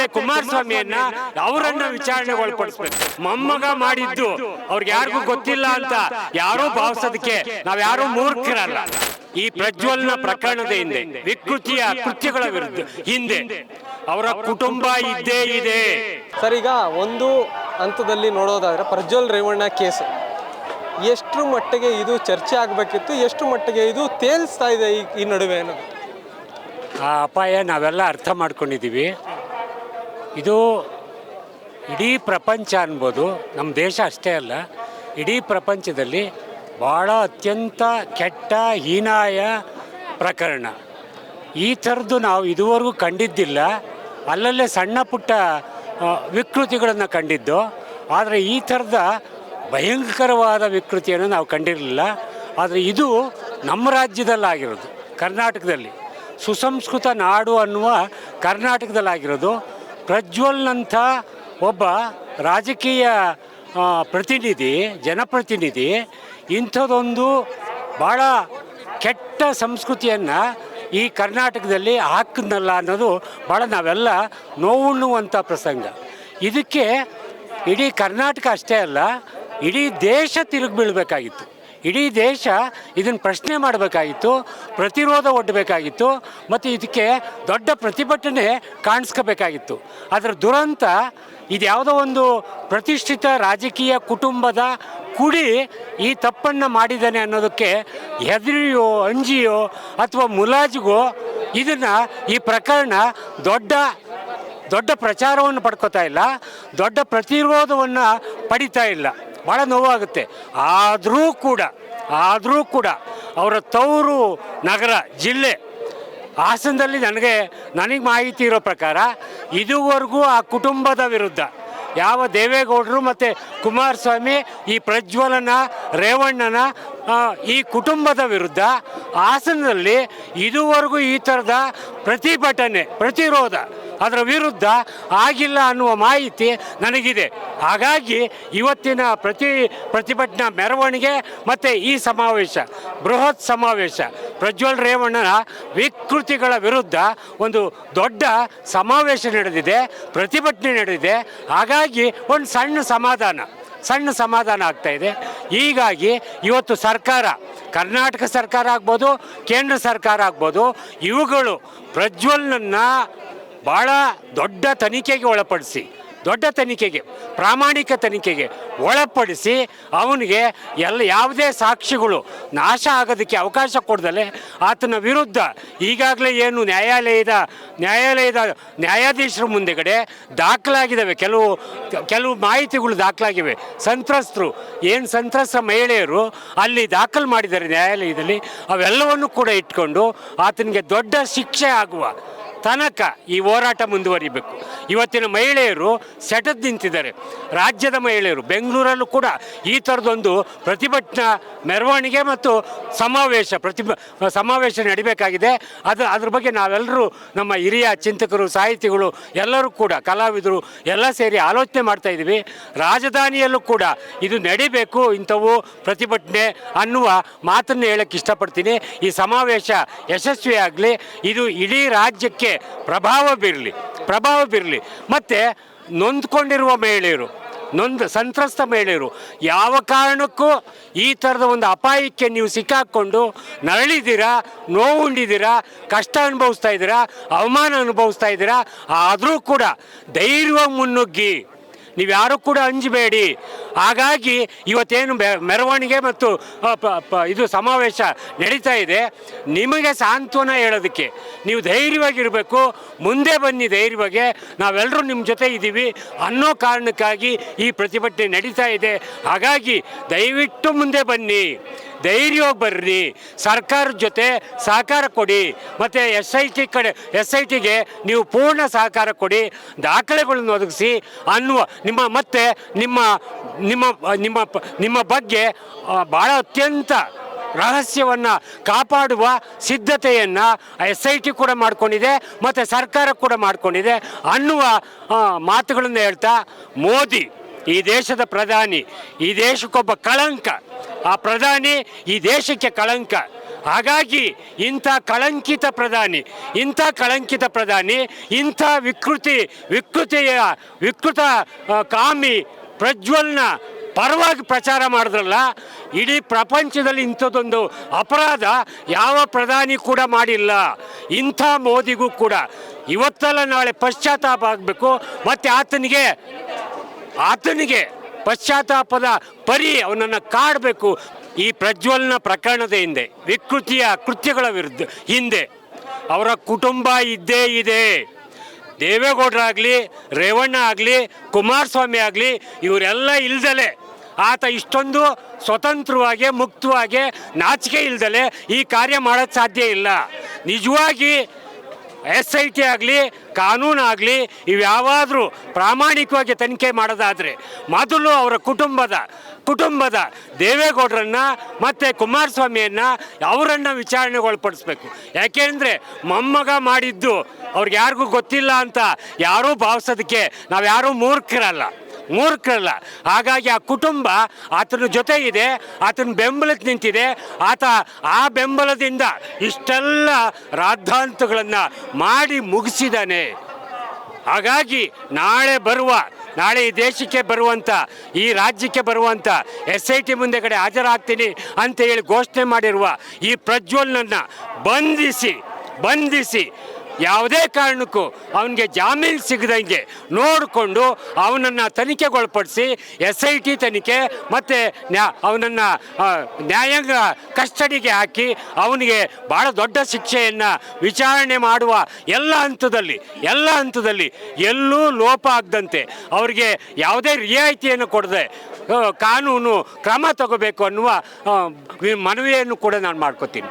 ಮತ್ತೆ ಕುಮಾರಸ್ವಾಮಿಯನ್ನ ಅವರನ್ನ ವಿಚಾರಣೆಗೊಳಪಡಿಸ್ಬೇಕು. ಮೊಮ್ಮಗ ಮಾಡಿದ್ದು ಅವ್ರಿಗೆ ಯಾರಿಗೂ ಗೊತ್ತಿಲ್ಲ ಅಂತ ಯಾರೋ ಭಾವಿಸೋದಕ್ಕೆ ನಾವ್ ಯಾರು ಮೂರ್ಖರಲ್ಲ. ಈ ಪ್ರಜ್ವಲ್ನ ಪ್ರಕರಣದ ಹಿಂದೆ ವಿಕೃತಿಯ ಕೃತ್ಯಗಳ ವಿರುದ್ಧ ಹಿಂದೆ ಅವರ ಕುಟುಂಬ ಇದ್ದೇ ಇದೆ. ಸರ್ ಈಗ ಒಂದು ಹಂತದಲ್ಲಿ ನೋಡೋದಾದ್ರೆ ಪ್ರಜ್ವಲ್ ರೇವಣ್ಣ ಕೇಸ್. ಎಷ್ಟು ಮಟ್ಟಿಗೆ ಇದು ಚರ್ಚೆ ಆಗಬೇಕಿತ್ತು ಎಷ್ಟು ಮಟ್ಟಿಗೆ ಇದು ತೇಲಿಸ್ತಾ ಇದೆ ಈ ಈ ನಡುವೆ ಅನ್ನೋದು? ಆ ಅಪಾಯ ನಾವೆಲ್ಲ ಅರ್ಥ ಮಾಡ್ಕೊಂಡಿದ್ದೀವಿ. ಇದು ಇಡೀ ಪ್ರಪಂಚ ಅನ್ಬೋದು ನಮ್ಮ ದೇಶ ಅಷ್ಟೇ ಅಲ್ಲ, ಇಡೀ ಪ್ರಪಂಚದಲ್ಲಿ ಭಾಳ ಅತ್ಯಂತ ಕೆಟ್ಟ, ಹೀನಾಯ ಪ್ರಕರಣ. ಈ ಥರದ್ದು ನಾವು ಇದುವರೆಗೂ ಕಂಡಿದ್ದಿಲ್ಲ. ಅಲ್ಲಲ್ಲೇ ಸಣ್ಣ ಪುಟ್ಟ ವಿಕೃತಿಗಳನ್ನು ಕಂಡಿದ್ದು. ಆದರೆ ಈ ಥರದ ಭಯಂಕರವಾದ ವಿಕೃತಿಯನ್ನು ನಾವು ಕಂಡಿರಲಿಲ್ಲ. ಆದರೆ ಇದು ನಮ್ಮ ರಾಜ್ಯದಲ್ಲಾಗಿರೋದು, ಕರ್ನಾಟಕದಲ್ಲಿ. ಸುಸಂಸ್ಕೃತ ನಾಡು ಅನ್ನುವ ಕರ್ನಾಟಕದಲ್ಲಾಗಿರೋದು. ಪ್ರಜ್ವಲ್ನಂಥ ಒಬ್ಬ ರಾಜಕೀಯ ಪ್ರತಿನಿಧಿ, ಜನಪ್ರತಿನಿಧಿ ಇಂಥದ್ದೊಂದು ಭಾಳ ಕೆಟ್ಟ ಸಂಸ್ಕೃತಿಯನ್ನು ಈ ಕರ್ನಾಟಕದಲ್ಲಿ ಹಾಕಿದ್ನಲ್ಲ ಅನ್ನೋದು ಭಾಳ ನಾವೆಲ್ಲ ನೋವುಣ್ಣುವಂಥ ಪ್ರಸಂಗ. ಇದಕ್ಕೆ ಇಡೀ ಕರ್ನಾಟಕ ಅಷ್ಟೇ ಅಲ್ಲ, ಇಡೀ ದೇಶ ತಿರುಗಿ ಬೀಳಬೇಕಾಗಿತ್ತು ಇಡೀ ದೇಶ ಇದನ್ನು ಪ್ರಶ್ನೆ ಮಾಡಬೇಕಾಗಿತ್ತು, ಪ್ರತಿರೋಧ ಒಡ್ಡಬೇಕಾಗಿತ್ತು ಮತ್ತು ಇದಕ್ಕೆ ದೊಡ್ಡ ಪ್ರತಿಭಟನೆ ಕಾಣಿಸ್ಕೋಬೇಕಾಗಿತ್ತು. ಅದರ ದುರಂತ ಇದು ಯಾವುದೋ ಒಂದು ಪ್ರತಿಷ್ಠಿತ ರಾಜಕೀಯ ಕುಟುಂಬದ ಕುಡಿ ಈ ತಪ್ಪನ್ನು ಮಾಡಿದ್ದಾನೆ ಅನ್ನೋದಕ್ಕೆ ಹೆದರಿಯೋ, ಅಂಜಿಯೋ ಅಥವಾ ಮುಲಾಜಿಗೋ ಇದನ್ನು ಈ ಪ್ರಕರಣ ದೊಡ್ಡ ದೊಡ್ಡ ಪ್ರಚಾರವನ್ನು ಪಡ್ಕೋತಾ ಇಲ್ಲ, ದೊಡ್ಡ ಪ್ರತಿರೋಧವನ್ನು ಪಡಿತಾ ಇಲ್ಲ. ಭಾಳ ನೋವಾಗುತ್ತೆ. ಆದರೂ ಕೂಡ ಆದರೂ ಕೂಡ ಅವರ ತವರು ನಗರ, ಜಿಲ್ಲೆ, ಹಾಸನದಲ್ಲಿ ನನಗೆ ನನಗೆ ಮಾಹಿತಿ ಇರೋ ಪ್ರಕಾರ ಇದುವರೆಗೂ ಆ ಕುಟುಂಬದ ವಿರುದ್ಧ ಯಾವ ದೇವೇಗೌಡರು ಮತ್ತು ಕುಮಾರಸ್ವಾಮಿ, ಈ ಪ್ರಜ್ವಲನ, ರೇವಣ್ಣನ ಈ ಕುಟುಂಬದ ವಿರುದ್ಧ ಹಾಸನದಲ್ಲಿ ಇದುವರೆಗೂ ಈ ಥರದ ಪ್ರತಿಭಟನೆ, ಪ್ರತಿರೋಧ ಅದರ ವಿರುದ್ಧ ಆಗಿಲ್ಲ ಅನ್ನುವ ಮಾಹಿತಿ ನನಗಿದೆ. ಹಾಗಾಗಿ ಇವತ್ತಿನ ಪ್ರತಿ ಪ್ರತಿಭಟನಾ ಮೆರವಣಿಗೆ ಮತ್ತು ಈ ಸಮಾವೇಶ, ಬೃಹತ್ ಸಮಾವೇಶ, ಪ್ರಜ್ವಲ್ ರೇವಣ್ಣನ ವಿಕೃತಿಗಳ ವಿರುದ್ಧ ಒಂದು ದೊಡ್ಡ ಸಮಾವೇಶ ನಡೆದಿದೆ, ಪ್ರತಿಭಟನೆ ನಡೆದಿದೆ. ಹಾಗಾಗಿ ಒಂದು ಸಣ್ಣ ಸಮಾಧಾನ ಸಣ್ಣ ಸಮಾಧಾನ ಆಗ್ತಾ ಇದೆ. ಹೀಗಾಗಿ ಇವತ್ತು ಸರ್ಕಾರ, ಕರ್ನಾಟಕ ಸರ್ಕಾರ ಆಗ್ಬೋದು, ಕೇಂದ್ರ ಸರ್ಕಾರ ಆಗ್ಬೋದು, ಇವುಗಳು ಪ್ರಜ್ವಲ್ನನ್ನು ಭಾಳ ದೊಡ್ಡ ತನಿಖೆಗೆ ಒಳಪಡಿಸಿ, ದೊಡ್ಡ ತನಿಖೆಗೆ, ಪ್ರಾಮಾಣಿಕ ತನಿಖೆಗೆ ಒಳಪಡಿಸಿ ಅವನಿಗೆ ಎಲ್ಲ ಯಾವುದೇ ಸಾಕ್ಷಿಗಳು ನಾಶ ಆಗೋದಕ್ಕೆ ಅವಕಾಶ ಕೊಡ್ದಲೆ. ಆತನ ವಿರುದ್ಧ ಈಗಾಗಲೇ ಏನು ನ್ಯಾಯಾಲಯದ ನ್ಯಾಯಾಲಯದ ನ್ಯಾಯಾಧೀಶರ ಮುಂದೆಗಡೆ ದಾಖಲಾಗಿದ್ದಾವೆ. ಕೆಲವು ಕೆಲವು ಮಾಹಿತಿಗಳು ದಾಖಲಾಗಿವೆ. ಸಂತ್ರಸ್ತರು, ಏನು ಸಂತ್ರಸ್ತ ಮಹಿಳೆಯರು ಅಲ್ಲಿ ದಾಖಲು ಮಾಡಿದ್ದಾರೆ ನ್ಯಾಯಾಲಯದಲ್ಲಿ, ಅವೆಲ್ಲವನ್ನು ಕೂಡ ಇಟ್ಕೊಂಡು ಆತನಿಗೆ ದೊಡ್ಡ ಶಿಕ್ಷೆ ಆಗುವ ತನಕ ಈ ಹೋರಾಟ ಮುಂದುವರಿಬೇಕು. ಇವತ್ತಿನ ಮಹಿಳೆಯರು ಸೆಟದ್ ನಿಂತಿದ್ದಾರೆ. ರಾಜ್ಯದ ಮಹಿಳೆಯರು, ಬೆಂಗಳೂರಲ್ಲೂ ಕೂಡ ಈ ಥರದೊಂದು ಪ್ರತಿಭಟನಾ ಮೆರವಣಿಗೆ ಮತ್ತು ಸಮಾವೇಶ ಪ್ರತಿಭ, ಸಮಾವೇಶ ನಡಿಬೇಕಾಗಿದೆ. ಅದು, ಅದ್ರ ಬಗ್ಗೆ ನಾವೆಲ್ಲರೂ ನಮ್ಮ ಹಿರಿಯ ಚಿಂತಕರು, ಸಾಹಿತಿಗಳು ಎಲ್ಲರೂ ಕೂಡ, ಕಲಾವಿದರು ಎಲ್ಲ ಸೇರಿ ಆಲೋಚನೆ ಮಾಡ್ತಾ ಇದ್ದೀವಿ. ರಾಜಧಾನಿಯಲ್ಲೂ ಕೂಡ ಇದು ನಡಿಬೇಕು, ಇಂಥವು ಪ್ರತಿಭಟನೆ ಅನ್ನುವ ಮಾತನ್ನು ಹೇಳಕ್ಕೆ ಇಷ್ಟಪಡ್ತೀನಿ. ಈ ಸಮಾವೇಶ ಯಶಸ್ವಿಯಾಗಲಿ. ಇದು ಇಡೀ ರಾಜ್ಯಕ್ಕೆ ಪ್ರಭಾವ ಬೀರಲಿ ಪ್ರಭಾವ ಬೀರಲಿ. ಮತ್ತು ನೊಂದ್ಕೊಂಡಿರುವ ಮಹಿಳೆಯರು, ನೊಂದು ಸಂತ್ರಸ್ತ ಮಹಿಳೆಯರು, ಯಾವ ಕಾರಣಕ್ಕೂ ಈ ಥರದ ಒಂದು ಅಪಾಯಕ್ಕೆ ನೀವು ಸಿಕ್ಕಾಕ್ಕೊಂಡು ನರಳಿದ್ದೀರಾ, ನೋವುಂಡಿದ್ದೀರಾ, ಕಷ್ಟ ಅನುಭವಿಸ್ತಾ ಇದ್ದೀರಾ, ಅವಮಾನ ಅನುಭವಿಸ್ತಾ ಇದ್ದೀರಾ, ಆದರೂ ಕೂಡ ಧೈರ್ಯ ಮುನ್ನುಗ್ಗಿ. ನೀವು ಯಾರು ಕೂಡ ಅಂಜಬೇಡಿ. ಹಾಗಾಗಿ ಇವತ್ತೇನು ಮೆರವಣಿಗೆ ಮತ್ತು ಇದು ಸಮಾವೇಶ ನಡೀತಾ ಇದೆ. ನಿಮಗೆ ಸಾಂತ್ವನ ಹೇಳೋದಕ್ಕೆ ನೀವು ಧೈರ್ಯವಾಗಿರಬೇಕು. ಮುಂದೆ ಬನ್ನಿ ಧೈರ್ಯವಾಗಿ. ನಾವೆಲ್ಲರೂ ನಿಮ್ಮ ಜೊತೆ ಇದ್ದೀವಿ ಅನ್ನೋ ಕಾರಣಕ್ಕಾಗಿ ಈ ಪ್ರತಿಭಟನೆ ನಡೀತಾ ಇದೆ. ಹಾಗಾಗಿ ದಯವಿಟ್ಟು ಮುಂದೆ ಬನ್ನಿ. ಧೈರ್ಯವಾಗಿ ಬರ್ರಿ. ಸರ್ಕಾರದ ಜೊತೆ ಸಹಕಾರ ಕೊಡಿ. ಮತ್ತು ಎಸ್ ಐ ಟಿ ಕಡೆ ಎಸ್ ಐ ಟಿಗೆ ನೀವು ಪೂರ್ಣ ಸಹಕಾರ ಕೊಡಿ. ದಾಖಲೆಗಳನ್ನು ಒದಗಿಸಿ ಅನ್ನುವ ನಿಮ್ಮ, ಮತ್ತೆ ನಿಮ್ಮ ನಿಮ್ಮ ನಿಮ್ಮ ನಿಮ್ಮ ಬಗ್ಗೆ ಭಾಳ ಅತ್ಯಂತ ರಹಸ್ಯವನ್ನು ಕಾಪಾಡುವ ಸಿದ್ಧತೆಯನ್ನು ಎಸ್ ಐ ಟಿ ಕೂಡ ಮಾಡಿಕೊಂಡಿದೆ, ಮತ್ತು ಸರ್ಕಾರ ಕೂಡ ಮಾಡಿಕೊಂಡಿದೆ ಅನ್ನುವ ಮಾತುಗಳನ್ನು ಹೇಳ್ತಾ ಮೋದಿ. ಈ ದೇಶದ ಪ್ರಧಾನಿ, ಈ ದೇಶಕ್ಕೊಬ್ಬ ಕಳಂಕ. ಆ ಪ್ರಧಾನಿ ಈ ದೇಶಕ್ಕೆ ಕಳಂಕ. ಹಾಗಾಗಿ ಇಂಥ ಕಳಂಕಿತ ಪ್ರಧಾನಿ, ಇಂಥ ಕಳಂಕಿತ ಪ್ರಧಾನಿ, ಇಂಥ ವಿಕೃತಿ, ವಿಕೃತಿಯ, ವಿಕೃತ ಕಾಮಿ, ಪ್ರಜ್ವಲ್ನ ಪರವಾಗಿ ಪ್ರಚಾರ ಮಾಡಿದ್ರಲ್ಲ, ಇಡೀ ಪ್ರಪಂಚದಲ್ಲಿ ಇಂಥದ್ದೊಂದು ಅಪರಾಧ ಯಾವ ಪ್ರಧಾನಿ ಕೂಡ ಮಾಡಿಲ್ಲ. ಇಂಥ ಮೋದಿಗೂ ಕೂಡ. ಇವತ್ತಲ್ಲ ನಾಳೆ ಪಶ್ಚಾತ್ತಾಪ ಆಗಬೇಕು, ಮತ್ತು ಆತನಿಗೆ ಆತನಿಗೆ ಪಶ್ಚಾತ್ತಾಪದ ಪರಿ ಅವನನ್ನು ಕಾಡಬೇಕು ಈ ಪ್ರಜ್ವಲ್ನ ಪ್ರಕರಣದ ಹಿಂದೆ, ವಿಕೃತಿಯ ಕೃತ್ಯಗಳ ವಿರುದ್ಧ ಹಿಂದೆ. ಅವರ ಕುಟುಂಬ ಇದ್ದೇ ಇದೆ. ದೇವೇಗೌಡರಾಗಲಿ, ರೇವಣ್ಣ ಆಗಲಿ, ಕುಮಾರಸ್ವಾಮಿ ಆಗಲಿ, ಇವರೆಲ್ಲ ಇಲ್ದಲೆ ಆತ ಇಷ್ಟೊಂದು ಸ್ವತಂತ್ರವಾಗಿ, ಮುಕ್ತವಾಗಿ, ನಾಚಿಕೆ ಇಲ್ದಲೆ ಈ ಕಾರ್ಯ ಮಾಡೋಕ್ಕೆ ಸಾಧ್ಯ ಇಲ್ಲ. ನಿಜವಾಗಿ ಎಸ್ ಐ ಟಿ ಆಗಲಿ, ಕಾನೂನು ಆಗಲಿ ಇವ್ಯಾವಾದರೂ ಪ್ರಾಮಾಣಿಕವಾಗಿ ತನಿಖೆ ಮಾಡೋದಾದರೆ ಮೊದಲು ಅವರ ಕುಟುಂಬದ ಕುಟುಂಬದ ದೇವೇಗೌಡರನ್ನು ಮತ್ತು ಕುಮಾರಸ್ವಾಮಿಯನ್ನು ಅವರನ್ನು ವಿಚಾರಣೆಗೊಳಪಡಿಸ್ಬೇಕು. ಯಾಕೆಂದರೆ ಮೊಮ್ಮಗ ಮಾಡಿದ್ದು ಅವ್ರಿಗೆ ಯಾರಿಗೂ ಗೊತ್ತಿಲ್ಲ ಅಂತ ಯಾರೂ ಭಾವಿಸೋದಕ್ಕೆ ನಾವು ಯಾರೂ ಮೂರ್ಖರಲ್ಲ. ಮೂರ್ಖರಲ್ಲ. ಹಾಗಾಗಿ ಆ ಕುಟುಂಬ ಆತನ ಜೊತೆ ಇದೆ, ಆತನ ಬೆಂಬಲಕ್ಕೆ ನಿಂತಿದೆ. ಆತ ಆ ಬೆಂಬಲದಿಂದ ಇಷ್ಟೆಲ್ಲ ರಾದ್ಧಾಂತಗಳನ್ನು ಮಾಡಿ ಮುಗಿಸಿದ್ದಾನೆ ಹಾಗಾಗಿ ನಾಳೆ ಬರುವ, ನಾಳೆ ಈ ದೇಶಕ್ಕೆ ಬರುವಂಥ ಈ ರಾಜ್ಯಕ್ಕೆ ಬರುವಂಥ ಎಸ್ ಐ ಟಿ ಮುಂದೆ ಕಡೆ ಹಾಜರಾಗ್ತೀನಿ ಅಂತ ಹೇಳಿ ಘೋಷಣೆ ಮಾಡಿರುವ ಈ ಪ್ರಜ್ವಲ್ನನ್ನು ಬಂಧಿಸಿ ಬಂಧಿಸಿ ಯಾವುದೇ ಕಾರಣಕ್ಕೂ ಅವನಿಗೆ ಜಾಮೀನು ಸಿಗದಂಗೆ ನೋಡಿಕೊಂಡು ಅವನನ್ನು ತನಿಖೆಗೊಳಪಡಿಸಿ ಎಸ್ ಐ ಟಿ ತನಿಖೆ ಮತ್ತು ನ್ಯಾ, ಅವನನ್ನು ನ್ಯಾಯಾಂಗ ಕಸ್ಟಡಿಗೆ ಹಾಕಿ ಅವನಿಗೆ ಭಾಳ ದೊಡ್ಡ ಶಿಕ್ಷೆಯನ್ನು ವಿಚಾರಣೆ ಮಾಡುವ ಎಲ್ಲ ಹಂತದಲ್ಲಿ ಎಲ್ಲ ಹಂತದಲ್ಲಿ ಎಲ್ಲೂ ಲೋಪ ಆಗದಂತೆ ಅವರಿಗೆ ಯಾವುದೇ ರಿಯಾಯಿತಿಯನ್ನು ಕೊಡದೆ ಕಾನೂನು ಕ್ರಮ ತಗೋಬೇಕು ಅನ್ನುವ ಮನವಿಯನ್ನು ಕೂಡ ನಾನು ಮಾಡ್ಕೋತೀನಿ.